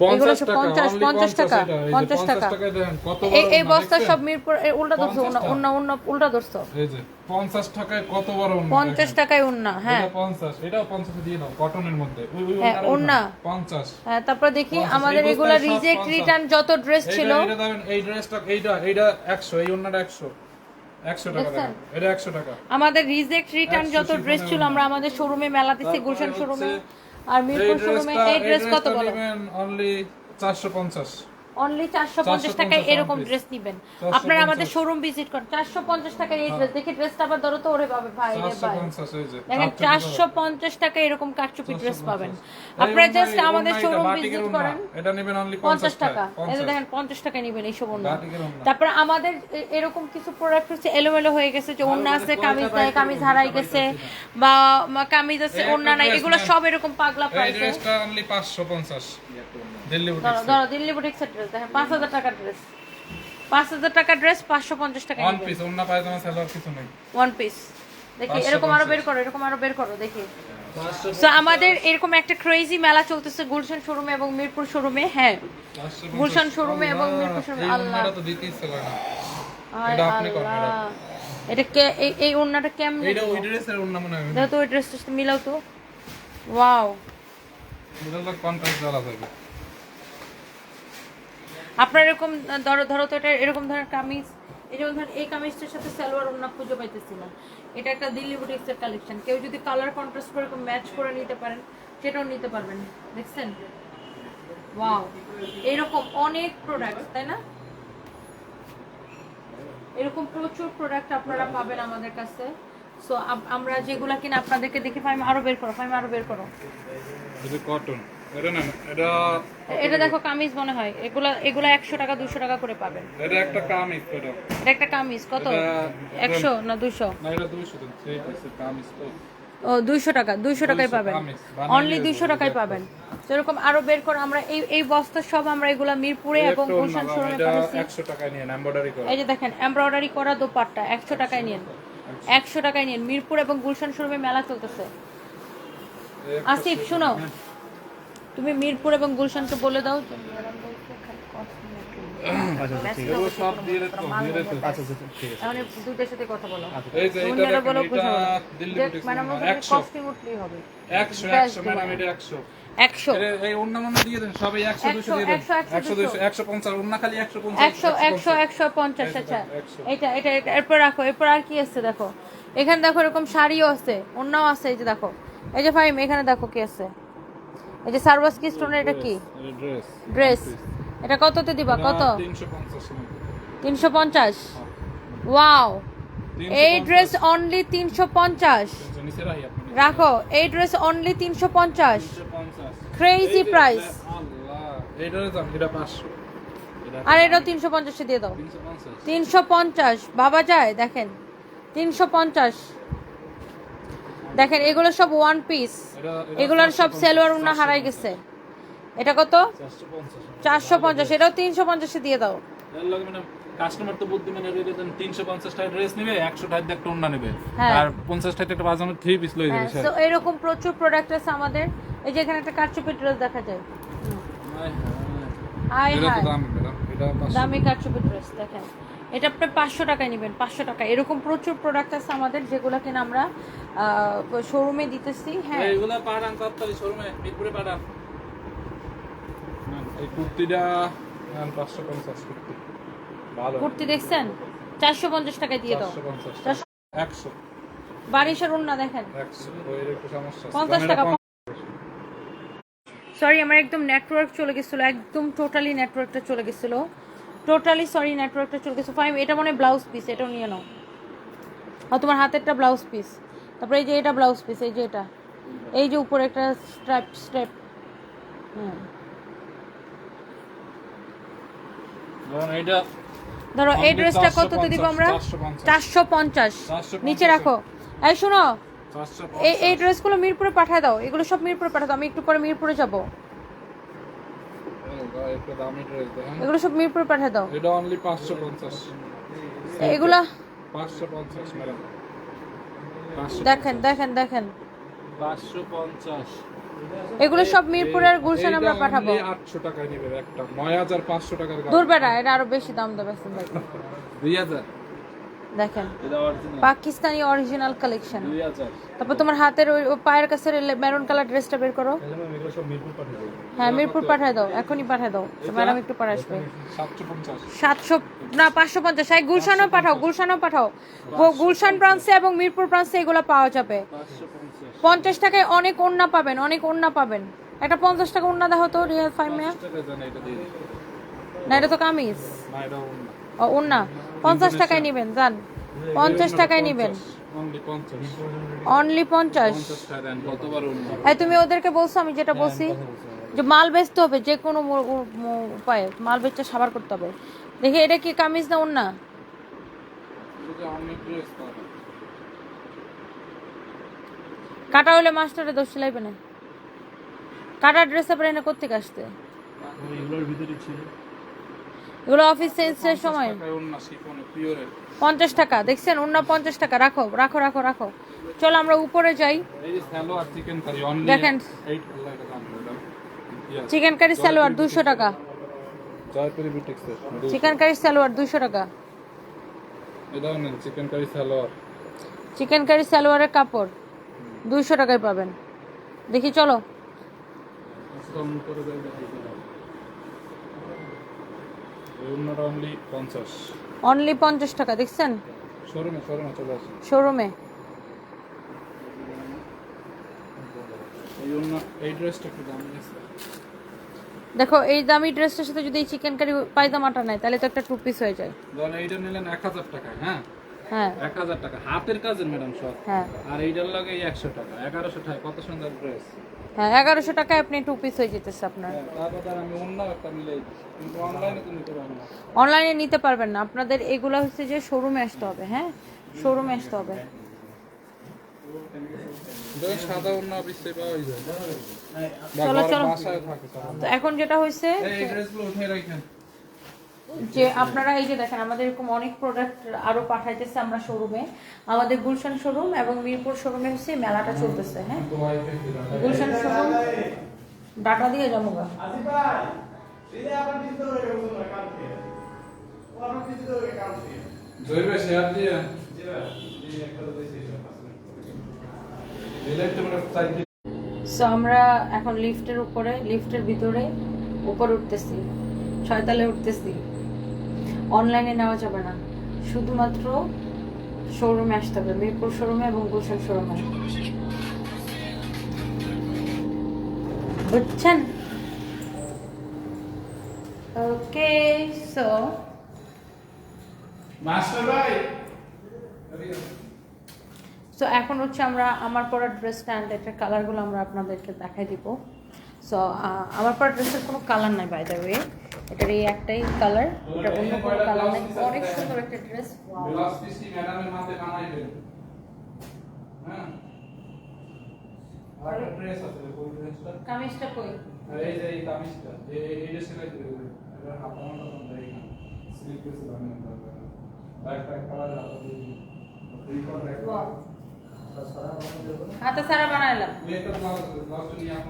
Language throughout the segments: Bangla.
এগুলো সব পঞ্চাশ পঞ্চাশ টাকা। এটা, এই যে পঞ্চাশ টাকা। টাকায় দেখেন, কত এই বড় এই ওড়না, বস্তা সব মিরপুর উল্টা ধরছো 50 উন্না টাকা। উন্না উন্না উল্টা ধরছো। এই যে 50 টাকায় কত বড় পঞ্চাশ টাকায় উন্না হ্যাঁ। এটা 50 এটাও 50 দিয়ে দাও কটনের মধ্যে। ওই ওই হ্যাঁ, ওড়নার ওড়না। 50 হ্যাঁ তারপর দেখি আমাদের এগুলা রিজেক্ট রিটার্ন যত ড্রেস ছিল। এইটা- এইটা এই ড্রেসটা এইটা এইটা 100 এই ওড়নাটা 100 100 টাকা দেখছেন? দেখেন, এটা 100 টাকা। আমাদের রিজেক্ট রিটার্ন যত ড্রেস ছিল আমরা আমাদের শোরুমে মেলা দিছি তারপরে গুলশান শোরুমে আর মিরপুর শোরুমে এই ড্রেস কত বলো? only 450 অনলি চারশো পঞ্চাশ টাকায় এরকম ড্রেস নিবেন। আপনারা আমাদের শোরুম ভিজিট করেন। চারশো পঞ্চাশ টাকায় এই ড্রেস দেখি ড্রেসটা আবার ধরো তো ওরে পাবে ভাই রে ভাই। 450 এই যে দেখেন চারশো পঞ্চাশ টাকায় এরকম কাটচুপি ড্রেস পাবেন। আপনারা জাস্ট আমাদের শোরুম ভিজিট করেন। এটা নেবেন only পঞ্চাশ টাকা। যে দেখেন পঞ্চাশ টাকায় নেবেন এইসব ওড়না। তারপরে আমাদের এরকম কিছু প্রোডাক্ট হচ্ছে এলোমেলো হয়ে গেছে যে ওড়না আছে কামিজ নাই কামিজ হারাই গেছে বা কামিজ আছে ওড়না নাই এগুলো সব এরকম পাগলা এই প্রাইসে ড্রেসটা only 550 দিল্লি ধরো বুটিক্স ধরো দিল্লি বুটিক্সের ড্রেস দেখেন পাঁচ হাজার টাকার ড্রেস পাঁচ হাজার টাকার ড্রেস পাঁচশো পঞ্চাশ টাকা ওয়ান পিস ওন্না পায়জামা সালোয়ার কিছু নেই। ওয়ান পিস দেখি এরকম আরও বের করো এরকম আরও বের করো দেখি। তো আমাদের এরকম একটা ক্রেজি মেলা চলতেছে গুলশান শোরুমে এবং মিরপুর শোরুমে হ্যাঁ। 550 গুলশান শোরুমে এবং মিরপুর শোরুমে, আল্লাহ। ওন্নাটা তো দিতেই ছিল না। এটা আপনি করেন, এটা। কে এই এই কেমনে এইটা ওই ড্রেসের ওন্না মনে হয়। দেখো তো ওই ড্রেসটার সাথে মিলাও তো। ওয়াও এটা তো কন্ট্রাস্ট জ্বালা আপনার এরকম ধরো ধরো তো এটা এরকম ধরনের কামিজ, এই যেমন ধরেন এই কামিজটার সাথে সালোয়ার ওড়না খুঁজে পাইতেছিলাম। এটা একটা দিল্লি বুটিক্সের কালেকশন কেউ যদি কালার কন্ট্রাস্ট করে ম্যাচ করে নিতে পারেন, সেটাও নিতে পারবেন। দেখছেন? ওয়াও এরকম অনেক প্রোডাক্ট তাই না? এরকম প্রচুর প্রোডাক্ট আপনারা পাবেন আমাদের কাছে। সো আমরা যেগুলা কিনা আপনাদেরকে দেখে ফাইম আরও বের করো ফাইম আরও বের করো। কটন এটা না এটা এটা দেখো কামিজ মনে হয়। এগুলা এগুলা একশো টাকা দুশো টাকা করে পাবেন। এটা একটা কামিজ এটা। এটা একটা কামিজ কত? এটা- একশো না দুশো না এটা 200 দিন সেই পিসের কামিজ তো। ও দুইশো টাকা দুইশো টাকায় পাবেন। অনলি দিয়ে দুইশো দেবো, টাকায় পাবেন। যেরকম আরও বের করে আমরা এই এই বস্তা সব আমরা এগুলা মিরপুরে এবং গুলশান শোরুমে এটা পাঠাচ্ছি। 100 টাকায় নিয়ে এমব্রয়ডারি করে। এই যে দেখেন এমব্রয়ডারি করা দোপাট্টা একশো টাকায় নিন। একশো। টাকায় নিন মিরপুর এবং গুলশান শোরুমে মেলা চলতেছে। আসিফ শোনো। তুমি মিরপুর এবং গুলশানকে বলে দাও এরপর রাখো এরপর আর কি আছে দেখো? এখানে দেখো এরকম শাড়িও আছে অন্যও আছে এই যে দেখো। এই যে ফাইম এখানে দেখো কি আছে? এই যে সার্ভাস কি স্টোনের এটা কি? ড্রেস ড্রেস এটা কততে দিবা? কত? তিনশো পঞ্চাশ ওয়াও। এই ড্রেস অনলি তিনশো পঞ্চাশ। নিচে রাখি এই ড্রেস অনলি তিনশো পঞ্চাশ। ক্রেজি প্রাইস আর এটাও তিনশো পঞ্চাশে দিয়ে দাও। তিনশো পঞ্চাশ। তিনশো পঞ্চাশ। ভাবা যায় দেখেন। তিনশো পঞ্চাশ। দেখেন এগুলো সব ওয়ান পিস এগুলোর সব সেলোয়ার উন্না হারাই গেছে। এটা কত? চারশো পঞ্চাশ। এটাও তিনশো পঞ্চাশে দিয়ে দাও। মানে কাস্টমার তো তিনশো পঞ্চাশ টাকা ড্রেস নেবে একশো টাকা একটা অন্য নেবে। হ্যাঁ। আর পঞ্চাশ টাকা একটা বাজানো থ্রি পিস লয়ে যাবে তো এরকম প্রচুর প্রোডাক্ট আছে আমাদের। এই যে এখানে একটা কারচুপি ড্রেস দেখা যায়। আয় হায়। দামি কারচুপি ড্রেস দেখেন। এটা আপনি পাঁচশো টাকায় নেবেন পাঁচশো টাকা। এরকম প্রচুর প্রোডাক্ট আছে আমাদের যেগুলো কিনা আমরা শোরুমে দিতেছি হ্যাঁ। এইগুলা পাঠান তাড়াতাড়ি শোরুমে মিরপুরে পাঠান এই কুর্তিটা পাঁচশো পঞ্চাশ কুর্তি। ভালো। কুর্তি দেখছেন? চারশো পঞ্চাশ টাকায় দিয়ে দাও। একশো। বারিশের উন্না দেখেন। পঞ্চাশ টাকা সরি আমার একদম নেটওয়ার্ক চলে গেছিল একদম টোটালি নেটওয়ার্কটা চলে গেছিল। টোটালি সরি নেটওয়ার্কটা চলে গেছিল ফাইম এটা মনে ব্লাউজ পিস এটাও নিয়ে নাও। আর তোমার হাতেরটা ব্লাউজ পিস তারপরে এই যে এটা ব্লাউজ পিস এই যে এটা। এই যে উপরে একটা স্ট্র্যাপ হুম। ধরো এই ড্রেসটা 450, কততে দিব আমরা? চারশো পঞ্চাশ। নিচে রাখো। এই শোনো। এই এই ড্রেসগুলো মিরপুরে পাঠায় দাও। এগুলো সব মিরপুরে পাঠাও দাও। আমি একটু পরে মিরপুরে যাব। একটা দামি ড্রেস দেখেন এগুলো সব মিরপুর পাঠিয়ে দাও। এটা অনলি পাঁচশো পঞ্চাশ। এগুলা? পাঁচশো পঞ্চাশ ম্যাডাম দেখেন দেখেন দেখেন। পাঁচশো পঞ্চাশ। এগুলো সব মিরপুরের গুলশান আমরা পাঠাবো। only 800 টাকায় নিবে একটা। 9500 টাকার গাড়ি। দূর বেড়া এটা আরও বেশি দাম দেবে ভাই 2000 দেখেন। পাকিস্তানি অরিজিনাল কালেকশন তারপর তোমার হাতের ওই পায়ের কাছে মেরুন কালার ড্রেসটা বের করো। এগুলো সব মিরপুর পাঠিয়ে দেবো হ্যাঁ মিরপুর পাঠায় দাও এখনই পাঠায় দাও। ম্যাডাম একটু পরে আসবে। সাতশো না পাঁচশো পঞ্চাশ। এই গুলশানও পাঠাও গুলশানও পাঠাও। গু- গুলশান ব্রাঞ্চে এবং মিরপুর ব্রাঞ্চে এগুলো পাওয়া যাবে। পঞ্চাশ। টাকায় অনেক ওন্না পাবেন অনেক ওন্না পাবেন। একটা পঞ্চাশ টাকা ওন্না দেখো তো রিয়াল ফাইভ মেয়া। না এটা তো কামিজ। না এটা অন্য ও ওন্না পঞ্চাশ টাকায় নেবেন, যান। পঞ্চাশ টাকায় নেবেন। অনলি 50 পঞ্চাশ। 50 টাকা দেন কতবার অন্য এই তুমি ওদেরকে বলছো, আমি যেটা বলছি, যে মাল বেচতে হবে, যে কোনো উপায়ে। মাল বেচতে সাবার করতে হবে। দেখি, এটা কি কামিজ না ড্রেস পাবে কাটা হলে মাস্টারে দোষ লাইবে না। কাটা ড্রেসে পরে এনে কোথেকে আসতে? ভিতরে ছিল। এগুলো অফিস চেঞ্জের সময়। পঞ্চাশ টাকা দেখছেন? অন্য পঞ্চাশ টাকা রাখো রাখো রাখো রাখো। চলো আমরা উপরে যাই। দেখেন। 8 আল্লাহ এটা দাম এটা Yes. চিকেন কারি সালোয়ার দুশো টাকা। চিকেন কারি সালোয়ার দুশো। টাকা। Chicken curry salwar chicken curry সালোয়ারের কাপড় দুইশো টাকায় পাবেন। দেখি চলো। অনলি পঞ্চাশ। অনলি পঞ্চাশ টাকা দেখছেন? শোরুমে শোরুমে চলে শোরুমে এই এই ড্রেসটা একটু দাম আছে দেখো এই দামি ড্রেসটার সাথে যদি এই চিকেন কারি পায়জামাটা নেয় তাহলে তো একটা টু পিস হয়ে যায়। ধরেন এইটা নিলেন এক হাজার টাকা হ্যাঁ? হ্যাঁ। এক হাজার টাকা হাতের কাজের ম্যাডাম সব। হ্যাঁ। আর এইটার লাগে এই একশো টাকা এগারোশো টাকা কত সুন্দর ড্রেস হ্যাঁ এগারোশো টাকায় আপনি টু পিস হয়ে যেতেছে আপনার। কিন্তু অনলাইনে নিতে পারবেন না। আপনাদের এগুলো হচ্ছে যে শোরুমে আসতে হবে হ্যাঁ? শোরুমে আসতে হবে। চলো, চলো। এখন যেটা হয়েছে এই এই ড্রেসগুলো উঠে রাখেন যে আপনারা এই যে দেখেন আমাদের এরকম অনেক প্রোডাক্ট আরও পাঠাইতেছে আমরা শোরুমে আমাদের গুলশান শোরুম এবং মিরপুর শোরুমে হচ্ছে মেলাটা চলতেছে হ্যাঁ? গুলশান শোরুম ডাটা দিয়ে যাব গা। জয়বে শেয়ার দিয়ে। দিলে একটু সাইড সো আমরা এখন লিফটের উপরে লিফটের ভিতরে উপরে উঠতেছি ছয়তলে উঠতেছি। অনলাইনে নেওয়া যাবে না। শুধুমাত্র শোরুমে আসতে হবে। মিরপুর শোরুমে এবং গুলশান শোরুমে বুঝছেন? ওকে সো মাস্টার ভাই। সো এখন হচ্ছে আমরা আমার পরা ড্রেসটা অ্যান্ড এটার কালারগুলো আমরা আপনাদেরকে দেখাই দিব। সো আমার পরা ড্রেসের কোনো কালার নাই বাই দ্য ওয়ে এটার এই একটাই কালার এটা অন্য কোনো কালার নাই। অনেক সুন্দর একটা ড্রেস ব্লাউজ পিসটি ম্যাডামের মাথায় বানাইবেন হ্যাঁ? আর ড্রেস আছে ওই ড্রেসটা কামিজটা কই? আর এই যে এই কামিজটা এই এই- এইটা সেলাই করে এটা হাত আমারটা বন্ধ এই না। স্লিপ বানিয়ে দিতে হবে একটা কালার দিই এই কালার একটা Wow. হাতে সারা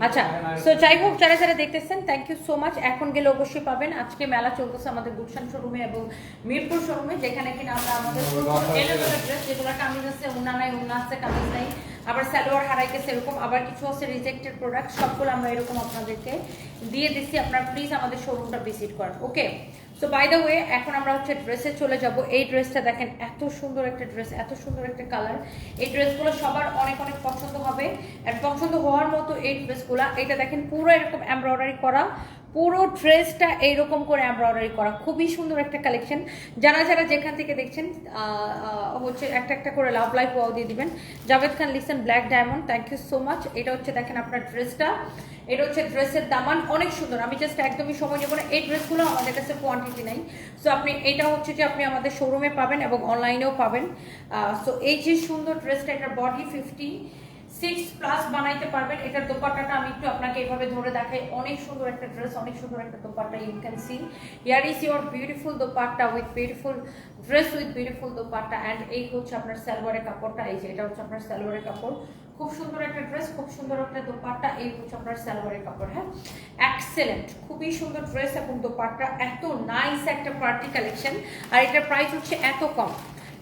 আচ্ছা সো যাই হোক যারা যারা দেখতেছেন থ্যাংক ইউ সো মাচ এখন গেলে অবশ্যই পাবেন। আজকে মেলা চলতেছে আমাদের গুলশান শোরুমে এবং মিরপুর শোরুমে যেখানে কিনা আমরা আমাদের ড্রেস যেগুলো কামিজ আছে উনা নাই উনা আছে কামিজ নাই। আবার সালোয়ার হারাই গেছে এরকম আবার কিছু আছে রিজেক্টেড প্রোডাক্ট সবগুলো আমরা এরকম আপনাদেরকে দিয়ে দিচ্ছি। আপনারা প্লিজ আমাদের শোরুমটা ভিজিট করেন okay so by the way এখন আমরা হচ্ছে ড্রেসে চলে যাব। এই ড্রেসটা দেখেন, এত সুন্দর একটা ড্রেস এত সুন্দর একটা কালার এই ড্রেসগুলো সবার অনেক অনেক পছন্দ হবে। আর পছন্দ হওয়ার মতো এই ড্রেসগুলো এটা দেখেন পুরো এরকম এমব্রয়ডারি করা। পুরো ড্রেসটা এইরকম করে এমব্রয়ডারি করা। খুবই সুন্দর একটা কালেকশন যারা যারা যেখান থেকে দেখছেন হচ্ছে একটা একটা করে লাভ লাইফ ওয়াও দিয়ে দিবেন। জাভেদ খান লিখছেন black diamond thank you so much এটা হচ্ছে দেখেন আপনার ড্রেসটা। এটা হচ্ছে ড্রেসের দামান অনেক সুন্দর। আমি জাস্ট একদমই সময় নেব না। এই ড্রেসগুলো আমাদের কাছে কোয়ান্টিটি নাই। সো আপনি এটা হচ্ছে যে আপনি আমাদের শোরুমে পাবেন এবং অনলাইনেও পাবেন। সো এই যে সুন্দর ড্রেসটা এটার বডি ফিফটি সিক্স প্লাস বানাইতে পারবেন। এটার দোপাট্টাটা আমি একটু আপনাকে এইভাবে ধরে দেখাই। অনেক সুন্দর একটা ড্রেস অনেক সুন্দর একটা dupatta you can see here is your beautiful dupatta with beautiful dress with beautiful dupatta and এই হচ্ছে আপনার সালোয়ারের কাপড়টা। এই যে এটা হচ্ছে আপনার সালোয়ারের কাপড়। খুব সুন্দর একটা ড্রেস খুব সুন্দর একটা দোপাট্টা, এই হচ্ছে আপনার সালোয়ারের কাপড় হ্যাঁ? এক্সেলেন্ট খুবই সুন্দর ড্রেস এবং দোপাট্টা। এত নাইস একটা পার্টি কালেকশন আর এটার প্রাইস হচ্ছে এত কম।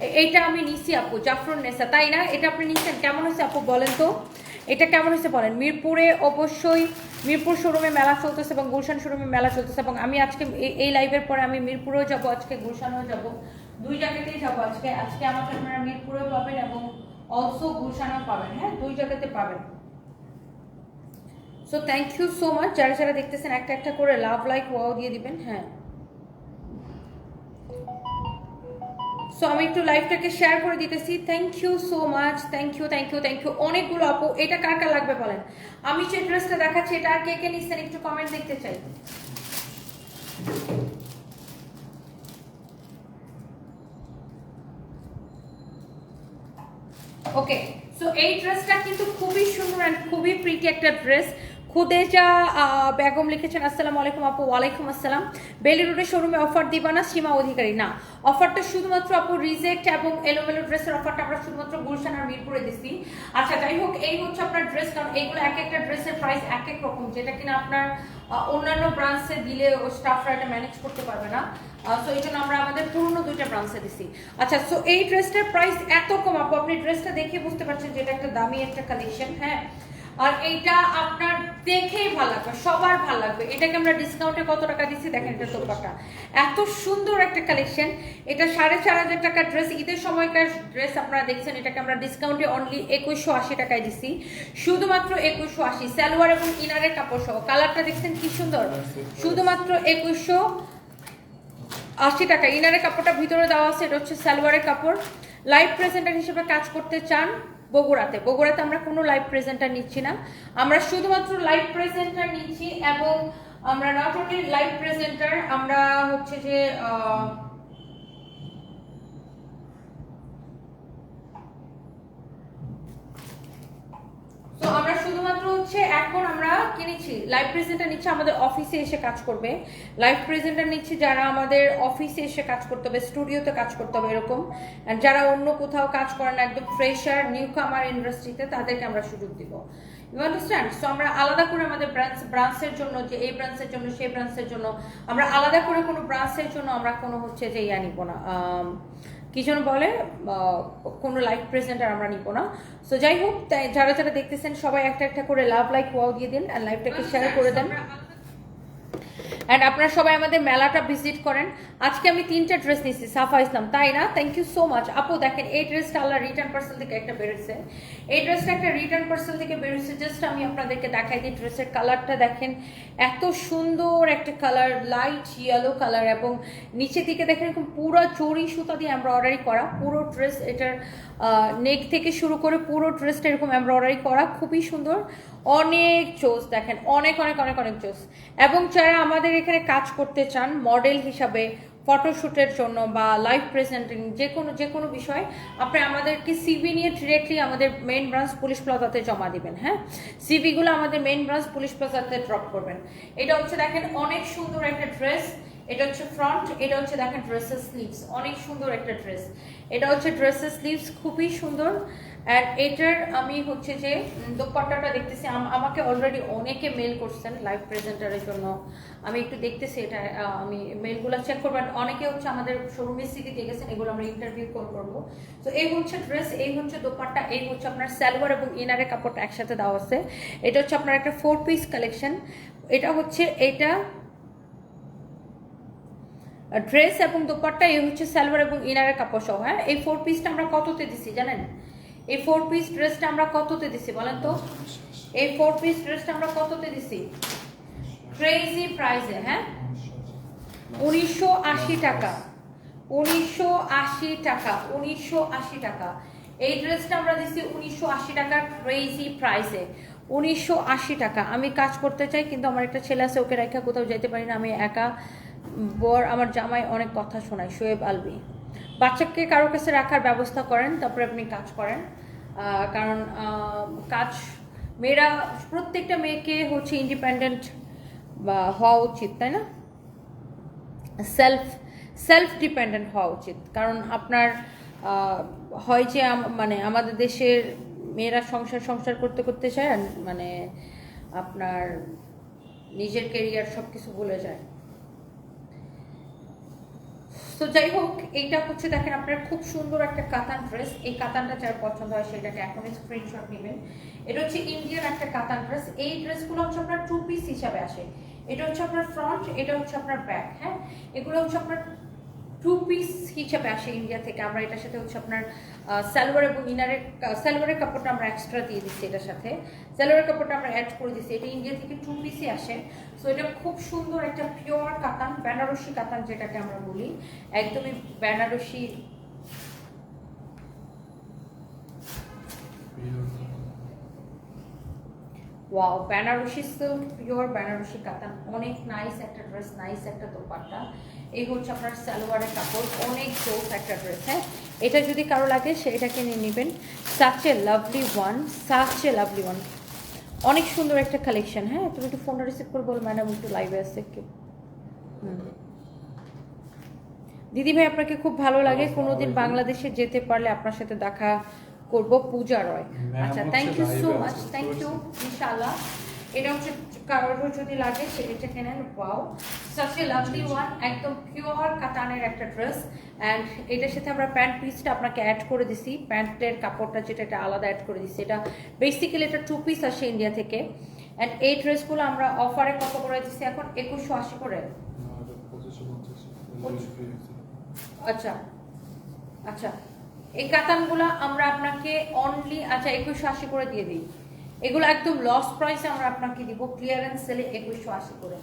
এইটা আমি নিছি আপু, জাফরুন নেসা, তাই না? এটা আপনি নিচ্ছেন কেমন হয়েছে আপু বলেন তো? এটা কেমন হয়েছে বলেন? মিরপুরে অবশ্যই মিরপুর শোরুমে মেলা চলতেছে এবং গুলশান শোরুমে মেলা চলতেছে এবং আমি আজকে এই- লাইভের পরে আমি মিরপুরেও যাব, আজকে গুলশানেও যাব। দুই জায়গাতেই যাব আজকে। আজকে আমাকে আপনারা মিরপুরেও পাবেন এবং অলসো গুলশানেও পাবেন হ্যাঁ? দুই জায়গাতে পাবেন। So thank you so much যারা যারা দেখতেছেন, একটা একটা করে লাভ লাইক ওয়াও দিয়ে দিবেন হ্যাঁ? সো আমি একটু লাইভটাকে শেয়ার করে দিতেছি। Thank you so much thank you thank you thank you অনেকগুলো আপু, এটা কার কার লাগবে বলেন? আমি যে ড্রেসটা দেখাচ্ছি, এটা আর কে কে নিচ্ছেন একটু কমেন্ট দেখতে চাই। ওকে সো এই ড্রেসটা কিন্তু খুবই সুন্দর অ্যান্ড খুবই প্রিটি একটা ড্রেস খুদেজা বেগম লিখেছেন, আসসালামু আলাইকুম আপু, ওয়ালাইকুম আসসালাম। বেলি রোডের শোরুমে অফার দিবা না, সীমা অধিকারী? না। অফারটা শুধুমাত্র আপু রিজেক্ট এবং এলোমেলো ড্রেসের অফারটা আমরা শুধুমাত্র গুলশান আর মিরপুরে দিচ্ছি আচ্ছা যাই হোক, এই হচ্ছে আপনার ড্রেস কারণ এইগুলো এক একটা ড্রেসের প্রাইস এক এক রকম, যেটা কিনা আপনার অন্যান্য ব্রাঞ্চে দিলে স্টাফরা এটা ম্যানেজ করতে পারবে না। সো এই জন্য আমরা আমাদের পুরনো দুইটা ব্রাঞ্চে দিছি। আচ্ছা সো এই ড্রেসটার প্রাইস এত কম আপু, আপনি ড্রেসটা দেখে বুঝতে পারছেন যে এটা একটা দামি একটা কালেকশন হ্যাঁ? আর এইটা আপনার দেখেই ভালো লাগবে, সবার ভালো লাগবে। এটাকে আমরা ডিসকাউন্টে কত টাকা দিচ্ছি? দেখেন এটা দোপাটা এত সুন্দর একটা কালেকশন এটা সাড়ে চার হাজার টাকার ড্রেস ঈদের সময়কার ড্রেস আপনারা দেখছেন, এটাকে আমরা ডিসকাউন্টে অনলি একুশশো আশি টাকায় দিচ্ছি। শুধুমাত্র একুশশো আশি। সালোয়ার এবং ইনারের কাপড় সহ। কালারটা দেখছেন কি সুন্দর? শুধুমাত্র একুশশো আশি টাকা। ইনারের কাপড়টা ভিতরে দেওয়া আছে, এটা হচ্ছে সালোয়ারের কাপড়। লাইভ প্রেজেন্টার হিসেবে কাজ করতে চান বগুড়াতে। বগুড়াতে আমরা কোনো লাইভ প্রেজেন্টার নিচ্ছি না। আমরা শুধুমাত্র লাইভ প্রেজেন্টার নিচ্ছি এবং আমরা নট অনলি লাইভ প্রেজেন্টার আমরা হচ্ছে যে আহ, তো আমরা শুধুমাত্র হচ্ছে এখন আমরা কি নিচ্ছি? লাইভ প্রেজেন্টার নিচ্ছি আমাদের অফিসে এসে কাজ করবে। লাইভ প্রেজেন্টার নিচ্ছি যারা আমাদের অফিসে এসে কাজ করতে হবে স্টুডিওতে কাজ করতে হবে এরকম। যারা অন্য কোথাও কাজ করেন না, একদম ফ্রেশার নিউ কামার ইন্ডাস্ট্রিতে তাদেরকে আমরা সুযোগ দিব। ইউ আন্ডারস্ট্যান্ড সো আমরা আলাদা করে আমাদের ব্রাঞ্চ ব্রাঞ্চের জন্য যে এই ব্রাঞ্চের জন্য সেই ব্রাঞ্চের জন্য আমরা আলাদা করে কোনো ব্রাঞ্চের জন্য আমরা কোনো হচ্ছে যে ইয়া নিব না। কি যেন বলে আহ, কোনো লাইভ প্রেজেন্টার আমরা নিব না। সো যাই হোক যারা যারা দেখতেছেন সবাই একটা একটা করে লাভ লাইক ওয়াও দিয়ে দিন আর লাইভটাকে শেয়ার করে দেন। অ্যান্ড আপনারা সবাই আমাদের মেলাটা ভিজিট করেন। আজকে আমি তিনটা ড্রেস নিচ্ছি সাফা ইসলাম। তাই না? থ্যাংক ইউ সো মাচ আপু, দেখেন, এই ড্রেসটা আল্লাহ রিটার্ন পার্সেল থেকে একটা বেরোচ্ছে। এই ড্রেসটা একটা রিটার্ন পার্সেল থেকে বেরোচ্ছে। জাস্ট আমি আপনাদেরকে দেখাই দিই ড্রেসের কালারটা দেখেন। এত সুন্দর একটা কালার লাইট ইয়েলো কালার এবং নিচে দিকে দেখেন, এরকম পুরো চড়ি সুতা দিয়ে এমব্রয়ডারি করা। পুরো ড্রেস এটার নেক থেকে শুরু করে পুরো ড্রেসটা এরকম এমব্রয়ডারি করা। খুবই সুন্দর। অনেক চোস দেখেন, অনেক অনেক অনেক অনেক চোস এবং যারা আমাদের এখানে কাজ করতে চান মডেল হিসাবে ফটোশ্যুটের জন্য বা লাইভ প্রেজেন্টিং যে কোনো যে কোনো বিষয়, আপনি আমাদেরকে সিভি নিয়ে ডিরেক্টলি আমাদের মেন ব্রাঞ্চ পুলিশ প্লাজাতে জমা দিবেন হ্যাঁ? সিভিগুলো আমাদের মেন ব্রাঞ্চ পুলিশ প্লাজাতে ড্রপ করবেন। এটা হচ্ছে দেখেন অনেক সুন্দর একটা ড্রেস এটা হচ্ছে ফ্রন্ট এটা হচ্ছে দেখেন ড্রেসের স্লিভস অনেক সুন্দর একটা ড্রেস এটা হচ্ছে ড্রেসের স্লিভস খুবই সুন্দর। অ্যান্ড এটার আমি হচ্ছে যে দোপাট্টাটা দেখতেছি। আম- আমাকে অলরেডি অনেকে মেল করছেন লাইভ প্রেজেন্টারের জন্য। আমি একটু দেখতেছি এটা আমি মেলগুলো চেক করব। অনেকে হচ্ছে আমাদের শোরুমের সিটি দিয়ে গেছেন, এগুলো আমরা ইন্টারভিউ করব। তো এই হচ্ছে ড্রেস এই হচ্ছে দোপাট্টা, এই হচ্ছে আপনার সালোয়ার এবং ইনারের কাপড়টা একসাথে দেওয়া আছে। এটা হচ্ছে আপনার একটা ফোর পিস কালেকশন এটা হচ্ছে, এটা ড্রেস এবং দোপাট্টা, এই হচ্ছে সালোয়ার এবং ইনারের কাপড় সহ হ্যাঁ? এই ফোর পিসটা আমরা কততে দিছি জানেন? এই ফোর পিস ড্রেসটা আমরা কততে দিছি বলেন তো? এই ফোর পিস ড্রেসটা আমরা কততে দিছি? ক্রেজি প্রাইসে হ্যাঁ? উনিশশো আশি টাকা। উনিশশো আশি টাকা, উনিশশো আশি টাকা। এই ড্রেসটা আমরা দিচ্ছি উনিশশো আশি ক্রেজি প্রাইসে উনিশশো আশি টাকা। আমি কাজ করতে চাই, কিন্তু আমার একটা ছেলে আছে, ওকে রেখা কোথাও যেতে পারি না। আমি একা, বর, আমার জামাই অনেক কথা শোনায়, শোয়েব আলবি। বাচ্চাকে কারও কাছে রাখার ব্যবস্থা করেন, তারপরে আপনি কাজ করেন। কারণ কাজ, মেয়েরা, প্রত্যেকটা মেয়েকে হচ্ছে ইন্ডিপেন্ডেন্ট বা হওয়া উচিত, তাই না? সেলফ সেলফ ডিপেন্ডেন্ট হওয়া উচিত। কারণ আপনার হয় যে মানে আমাদের দেশের মেয়েরা সংসার সংসার করতে করতে চায় মানে আপনার নিজের কেরিয়ার সব কিছু ভুলে যায়। তো যাই হোক, এইটা হচ্ছে দেখেন আপনার খুব সুন্দর একটা কাতান ড্রেস এই কাতানটা যার পছন্দ হয় সেটাকে এখনই স্ক্রিনশট নেবেন। এটা হচ্ছে ইন্ডিয়ান একটা কাতান ড্রেস এই ড্রেসগুলো হচ্ছে আপনার টু পিস হিসাবে আসে। এটা হচ্ছে আপনার ফ্রন্ট এটা হচ্ছে আপনার ব্যাক হ্যাঁ? এগুলো হচ্ছে আপনার টু পিস হিসাবে আসে ইন্ডিয়া থেকে। আমরা এটার সাথে হচ্ছে আপনার সালোয়ার এবং ইনারের সালোয়ারের কাপড়টা আমরা এক্সট্রা দিয়ে দিচ্ছি এটার সাথে। সালোয়ারের কাপড়টা আমরা অ্যাড করে দিচ্ছি। এটা ইন্ডিয়া থেকে টু পিসই আসে। সো এটা খুব সুন্দর একটা পিওর কাতান, বেনারসি কাতান যেটাকে আমরা বলি। একদমই Banarasi wow Banarasi silk pure Banarasi কাতান। অনেক নাইস একটা ড্রেস নাইস একটা দোপাট্টা। এই হচ্ছে আপনার সালোয়ারের কাপড়। অনেক জোস একটা ড্রেস হ্যাঁ? এটা যদি কারও লাগে সেটাকে নিয়ে নেবেন। Such a lovely one such a lovely one অনেক সুন্দর একটা কালেকশন হ্যাঁ? তুমি একটু ফোনটা রিসিভ করে বলো ম্যাডাম একটু লাইভে আসছে একটু। দিদি ভাই আপনাকে খুব ভালো লাগে। কোনোদিন বাংলাদেশে যেতে পারলে আপনার সাথে দেখা করব পূজা রয়। আচ্ছা thank you so much thank you ইনশাআল্লাহ এটা হচ্ছে কারোর যদি লাগে সেটা কেনেন wow such a lovely one একদম পিওর কাতানের একটা ড্রেস অ্যান্ড এটার সাথে আমরা প্যান্ট পিসটা আপনাকে অ্যাড করে দিছি। প্যান্টের কাপড়টা যেটা এটা আলাদা অ্যাড করে দিছি। এটা বেসিক্যালি এটা টু পিস আসে ইন্ডিয়া থেকে। অ্যান্ড এই ড্রেসগুলো আমরা অফারে কত করে দিচ্ছি এখন? একুশশো আশি করে। আচ্ছা। আচ্ছা। এই কাতানগুলো আমরা আপনাকে অনলি আচ্ছা একুশশো আশি করে দিয়ে দিই। এগুলো একদম লস প্রাইসে আমরা আপনাকে দিব ক্লিয়ারেন্স সেলে একুশশো আশি করে।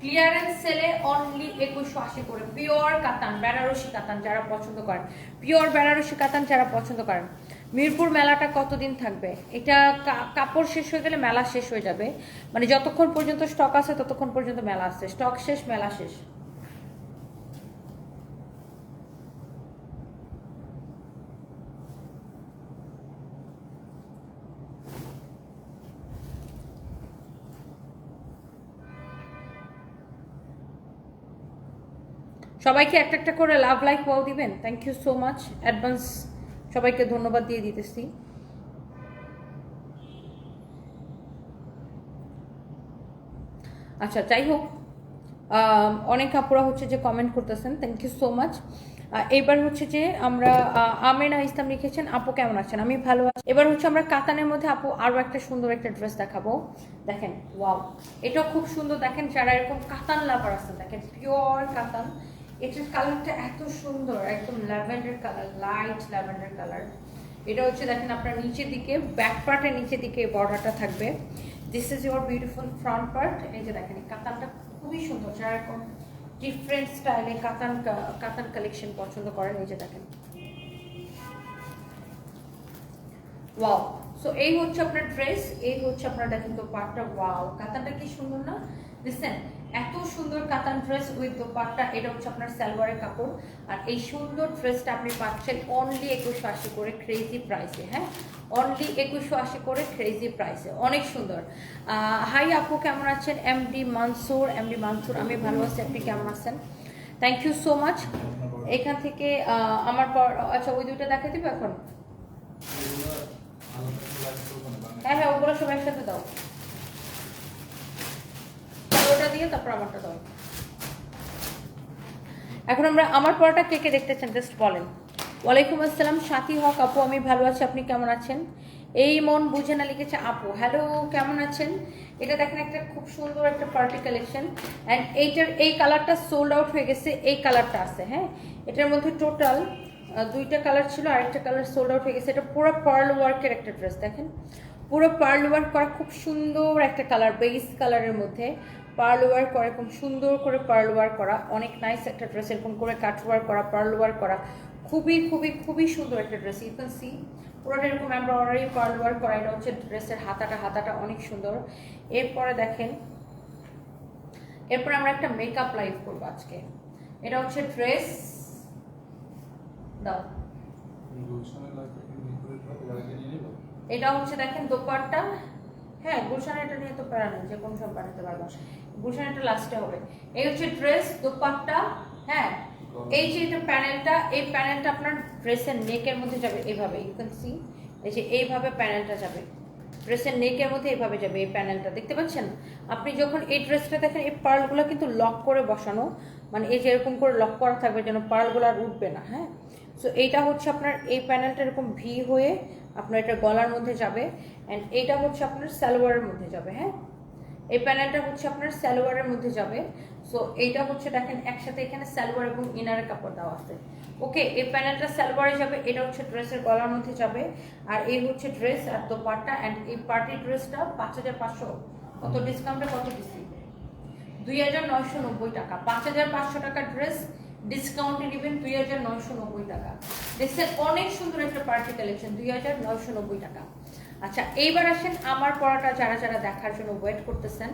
ক্লিয়ারেন্স সেলে অনলি একুশশো আশি করে। পিওর কাতান বেনারসি কাতান যারা পছন্দ করেন। পিওর বেনারসি কাতান যারা পছন্দ করেন। মিরপুর মেলাটা কতদিন থাকবে? এটা কাপড় শেষ হয়ে গেলে মেলা শেষ হয়ে যাবে। মানে যতক্ষণ পর্যন্ত স্টক আছে, ততক্ষণ পর্যন্ত মেলা আছে। স্টক শেষ, মেলা শেষ। সবাইকে একটা একটা করে লাভ লাইক ওয়াও দিবেন। Thank you so much advance সবাইকে ধন্যবাদ দিয়ে দিতেছি। আচ্ছা যাই হোক অনেক আপুরা হচ্ছে যে কমেন্ট করতেছেন। থ্যাংক ইউ সো মাচ এবার হচ্ছে যে আমরা আমেনা ইসলাম লিখেছেন, আপু কেমন আছেন? আমি ভালো আছি। এবার হচ্ছে আমরা কাতানের মধ্যে আপু আরও একটা সুন্দর একটা ড্রেস দেখাবো। দেখেন ওয়াও এটাও খুব সুন্দর। দেখেন, যারা এরকম কাতান লাভার আছেন দেখেন পিওর কাতান। এটার কালারটা এত সুন্দর, একদম lavender colour, light lavender colour. এটা হচ্ছে দেখেন আপনার নিচের দিকে ব্যাক পার্টের নিচের দিকে বর্ডারটা থাকবে। This is your beautiful front part এই যে দেখেন কাতানটা খুবই সুন্দর, যারা এরকম ডিফারেন্ট স্টাইলে কাতান কাতান কালেকশন পছন্দ করেন, এই যে দেখেন। ওয়াও সো এই হচ্ছে আপনার ড্রেস এই হচ্ছে আপনার দেখেন তো পার্টটা ওয়াও কাতানটা কি সুন্দর না? লিসেন এত সুন্দর কাতান ড্রেস উইথ দোপাট্টা, এটা হচ্ছে আপনার সালোয়ারের কাপড়। আর এই সুন্দর ড্রেসটা আপনি পাচ্ছেন অনলি একুশশো আশি করে ক্রেজি প্রাইসে হ্যাঁ? অনলি একুশশো আশি করে ক্রেজি প্রাইসে অনেক সুন্দর। হাই আপু, কেমন আছেন? এমডি মানসুর এমডি মানসুর আমি ভালো আছি, আপনি কেমন আছেন? থ্যাংক ইউ সো মাচ এখান থেকে আমার পর আচ্ছা ওই দুইটা দেখা দিবে এখন? হ্যাঁ হ্যাঁ ওগুলো সব একসাথে দাও। দিয়ে তারপর আমারটা দাও। এখন আমরা আমার পড়াটা কে কে দেখতে চান জাস্ট বলেন। ওয়ালাইকুম আসসালাম, সাথী হক, আপু, আমি ভালো আছি, আপনি কেমন আছেন? এই মন বুঝে না লিখেছে আপু হ্যালো কেমন আছেন? এটা দেখেন একটা খুব সুন্দর একটা পার্টি কালেকশন অ্যান্ড এইটার, এই কালারটা সোল্ড আউট হয়ে গেছে, এই কালারটা আছে হ্যাঁ? এটার মধ্যে টোটাল দুইটা কালার ছিল, আরেকটা কালার সোল্ড আউট হয়ে গেছে, এটা পুরো পার্ল ওয়ার্কের একটা ড্রেস দেখেন। পুরো পার্ল ওয়ার্ক করা খুব সুন্দর একটা কালার বেস কালারের মধ্যে পার্ল ওয়ার্ক করা, এরকম সুন্দর করে পার্ল ওয়ার্ক করা, অনেক নাইস একটা ড্রেস এরকম করে কাট ওয়ার্ক করা পার্ল ওয়ার্ক করা। খুবই খুবই খুবই সুন্দর একটা ড্রেস ইউ ক্যান সি পুরোটা এরকম এমব্রয়ডারি পার্ল ওয়ার্ক করা, এটা হচ্ছে ড্রেসের হাতাটা হাতাটা অনেক সুন্দর। এরপরে দেখেন, এরপরে আমরা একটা মেকআপ লাইভ করব আজকে। এটা হচ্ছে ড্রেস দাও। এটা হচ্ছে দেখেন দোপাট্টা। হ্যাঁ গুলশান এটা নিয়ে তো প্যারা যে কোনো সব বানাতে পারব। গুলশান এটা লাস্টে হবে। এই হচ্ছে ড্রেস দোপাট্টা হ্যাঁ। এই যে এটা প্যানেলটা এই প্যানেলটা আপনার ড্রেসের নেকের মধ্যে যাবে এভাবে ইউ ক্যান সি এই যে এইভাবে প্যানেলটা যাবে। ড্রেসের নেকের মধ্যে এইভাবে যাবে এই প্যানেলটা দেখতে পাচ্ছেন? আপনি যখন এই ড্রেসটা দেখেন, এই পার্লগুলো কিন্তু লক করে বসানো। মানে এই যে এরকম করে লক করা থাকবে, যেন পার্লগুলো আর উঠবে না হ্যাঁ। সো এইটা হচ্ছে আপনার এই প্যানেলটা এরকম ভি হয়ে আপনার এটা গলার মধ্যে যাবে অ্যান্ড এইটা হচ্ছে আপনার স্যালোয়ারের মধ্যে যাবে হ্যাঁ? এই প্যানেলটা হচ্ছে আপনার স্যালোয়ারের মধ্যে যাবে। সো এইটা হচ্ছে দেখেন একসাথে এখানে স্যালোয়ার এবং ইনারের কাপড় দেওয়া আছে। ওকে এই প্যানেলটা সালোয়ারে যাবে এটা হচ্ছে ড্রেসের গলার মধ্যে যাবে আর এই হচ্ছে ড্রেস আর দোপাট্টা অ্যান্ড এই পার্টি ড্রেসটা পাঁচ হাজার পাঁচশো কত ডিসকাউন্টে কত দিচ্ছি দুই হাজার নয়শো নব্বই টাকা পাঁচ হাজার পাঁচশো টাকার ড্রেস ডিসকাউন্টে নেবেন দুই হাজার নয়শো নব্বই টাকা। দেখছেন অনেক সুন্দর একটা পার্টি কালেকশন দুই হাজার নয়শো নব্বই টাকা। আচ্ছা এইবার আসেন আমার পড়াটা যারা যারা দেখার জন্য ওয়েট করতেছেন।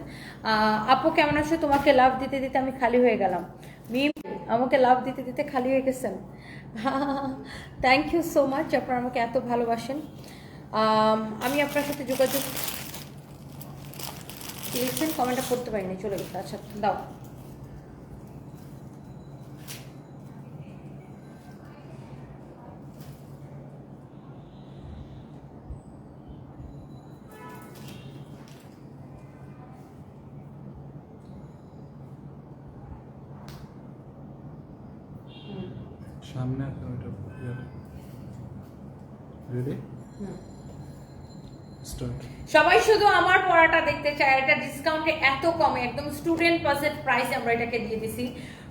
আপু কেমন আছো? তোমাকে লাভ দিতে দিতে আমি খালি হয়ে গেলাম। মিম, আমাকে লাভ দিতে দিতে খালি হয়ে গেছেন। থ্যাংক ইউ সো মাচ আপনারা আমাকে এত ভালোবাসেন। আমি আপনার সাথে যোগাযোগ কমেন্টটা করতে পারিনি, চলে গেছে। আচ্ছা দাও হুম, সামনে রেডি সবাই শুধু আমার পড়াটা দেখতে চায় এটা ডিসকাউন্টে এত কমে একদম স্টুডেন্ট বাজেট প্রাইস আমরা এটাকে দিয়ে দিছি।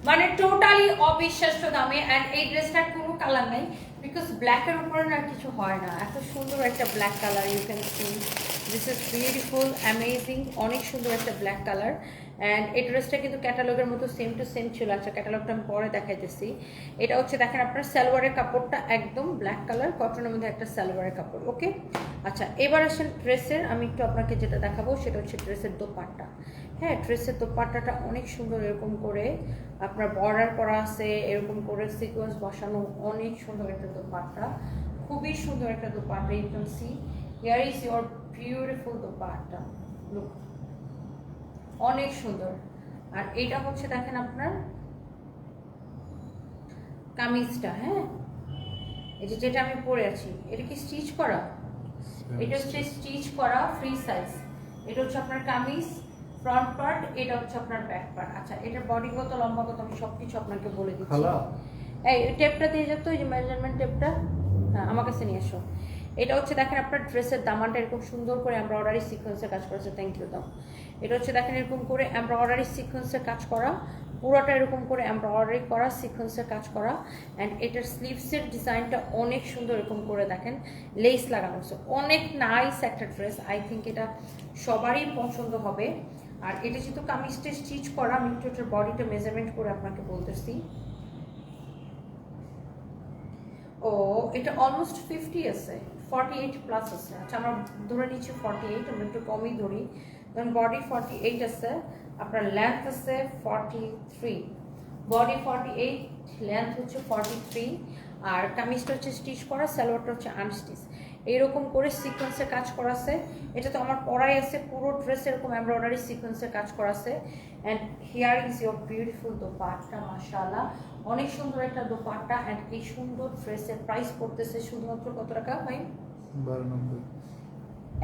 মানে টোটালি অবিশ্বাস্য দামে অ্যান্ড এই ড্রেসটার কোনো কালার নাই। বিকজ ব্ল্যাকের উপরে না কিছু হয় না। এত সুন্দর একটা black colour you can see this is beautiful amazing অনেক সুন্দর একটা ব্ল্যাক কালার অ্যান্ড এই ড্রেসটা কিন্তু ক্যাটালগের মতো সেম টু সেম ছিল। আচ্ছা ক্যাটালগটা আমি পরে দেখাইতেছি। এটা হচ্ছে দেখেন আপনার সালোয়ারের কাপড়টা একদম ব্ল্যাক কালার কটনের মধ্যে একটা সালোয়ারের কাপড় ওকে আচ্ছা এবার আসেন ড্রেসের আমি একটু আপনাকে যেটা দেখাবো, সেটা হচ্ছে ড্রেসের দোপাট্টা। হ্যাঁ ড্রেসের দোপাট্টাটা অনেক সুন্দর এরকম করে আপনার বর্ডার করা আছে এরকম করে সিকোয়েন্স বসানো অনেক সুন্দর একটা দোপাট্টা। খুবই সুন্দর একটা dupatta you can see here is your beautiful dupatta. Look অনেক সুন্দর। আর এটা হচ্ছে দেখেন আপনার কামিজটা হ্যাঁ? এই যে যেটা আমি পরে আছি এটা কি স্টিচ করা? এটা হচ্ছে স্টিচ করা ফ্রি সাইজ এটা হচ্ছে আপনার কামিজ। ফ্রন্ট পার্ট এটা হচ্ছে আপনার ব্যাক পার্ট আচ্ছা এটার বডি কত লম্বা কত আমি সব কিছু আপনাকে বলে দিচ্ছি। এই টেপটা দিয়ে যেত ওই যে মেজারমেন্ট টেপটা হ্যাঁ আমার কাছে নিয়ে এসো। এটা হচ্ছে দেখেন আপনার ড্রেসের দামানটা এরকম সুন্দর করে এমব্রয়ডারি সিকোয়েন্সের কাজ করেছে থ্যাংক ইউ দাও। এটা হচ্ছে দেখেন এরকম করে এমব্রয়ডারি সিকোয়েন্সের কাজ করা পুরোটা এরকম করে এমব্রয়ডারি করা সিকোয়েন্সের কাজ করা অ্যান্ড এটার স্লিভসের ডিজাইনটা অনেক সুন্দর এরকম করে দেখেন লেস লাগানো হচ্ছে অনেক নাইস একটা ড্রেস আই থিঙ্ক এটা সবারই পছন্দ হবে। আর এটা যেহেতু কামিজটা স্টিচ করা, আমি একটু এটার বডিটা মেজারমেন্ট করে আপনাকে বলতেছি। ও, এটা অলমোস্ট ফিফটি আছে ফর্টি এইট প্লাস আছে। আচ্ছা আমরা ধরে নিচ্ছি ফর্টি এইট আমরা একটু কমই ধরি। কারণ বডি ফর্টি এইট আছে, আপনার লেন্থ আছে forty three body forty eight length হচ্ছে ফর্টি থ্রি আর কামিজটা হচ্ছে স্টিচ করা, সালোয়ারটা হচ্ছে আনস্টিচ এইরকম করে সিকোয়েন্সের কাজ করা আছে এটা তো আমার পরাই আছে পুরো ড্রেস এরকম এমব্রয়ডারি সিকোয়েন্সের কাজ করা আছে and here is your beautiful dupatta মাশাআল্লাহ। অনেক সুন্দর একটা দোপাট্টা অ্যান্ড এই সুন্দর ড্রেসের প্রাইস পড়তেছে শুধুমাত্র কত টাকা ভাই?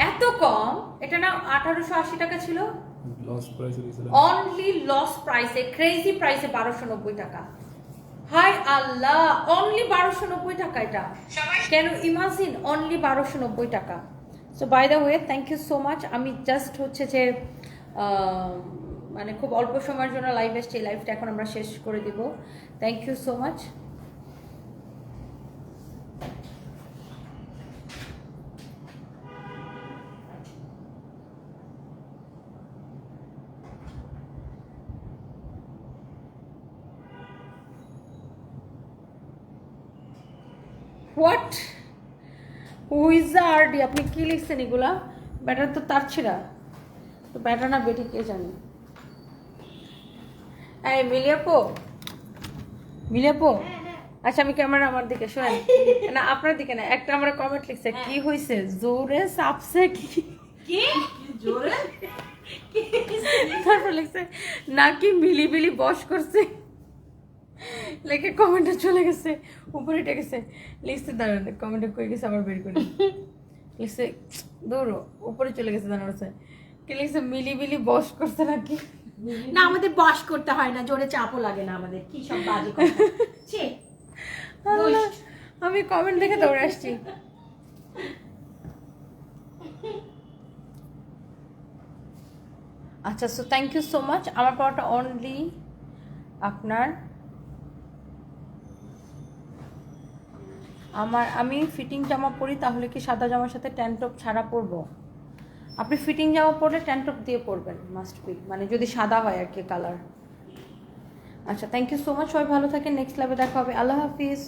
এত কম? এটা না আঠারোশো আশি টাকা ছিল? লস প্রাইস অনলি লস প্রাইসে ক্রেজি প্রাইসে বারোশো নব্বই টাকা। হাই আল্লাহ অনলি বারোশো নব্বই টাকা এটা। কেন ইমাজিন অনলি বারোশো নব্বই টাকা? So by the way thank you so much আমি জাস্ট হচ্ছে যে মানে খুব অল্প সময়ের জন্য লাইভ এসছি লাইভটা এখন আমরা শেষ করে দিব। থ্যাংক ইউ সো মাচ লিখছেন এগুলা? ব্যাটার তো তার ছিড়া। তো ব্যাটার না বেটি কে জানে? এই মিলিয়াপো? মিলিয়াপো? আচ্ছা আমি ক্যামেরা আমার দিকে শোনেন। না আপনার দিকে না একটা আমার কমেন্ট লিখছে কি হয়েছে জোরে সাপসে কি? কি? জোরে? তারপর লিখছে নাকি মিলি বিলি বস করছে? লেখে কমেন্টে চলে গেছে উপরে গেছে লিখছে দাঁড়ান কমেন্টে কই গেছে আবার বের করে লিখছে দৌড়ো উপরে চলে গেছে জানার কে লিখছে মিলি মিলি বস করছে নাকি? না আমাদের বস করতে হয় না জোরে চাপও লাগে না আমাদের কি সব বাজে কথা। ছি, আমি কমেন্ট দেখে দৌড়ে আসছি। আচ্ছা so thank you so much আমার পাওয়াটা অনলি আপনার আমার, আমি ফিটিং জামা পরি, তাহলে কি সাদা জামার সাথে ট্যানটপ ছাড়া পরব? আপনি ফিটিং জামা পরলে ট্যানটপ দিয়ে পরবেন মাস্ট বি মানে যদি সাদা হয় আর কি কালার আচ্ছা থ্যাংক ইউ সো মাচ সবাই ভালো থাকে নেক্সট লাইভে দেখা হবে, আল্লাহ হাফিজ।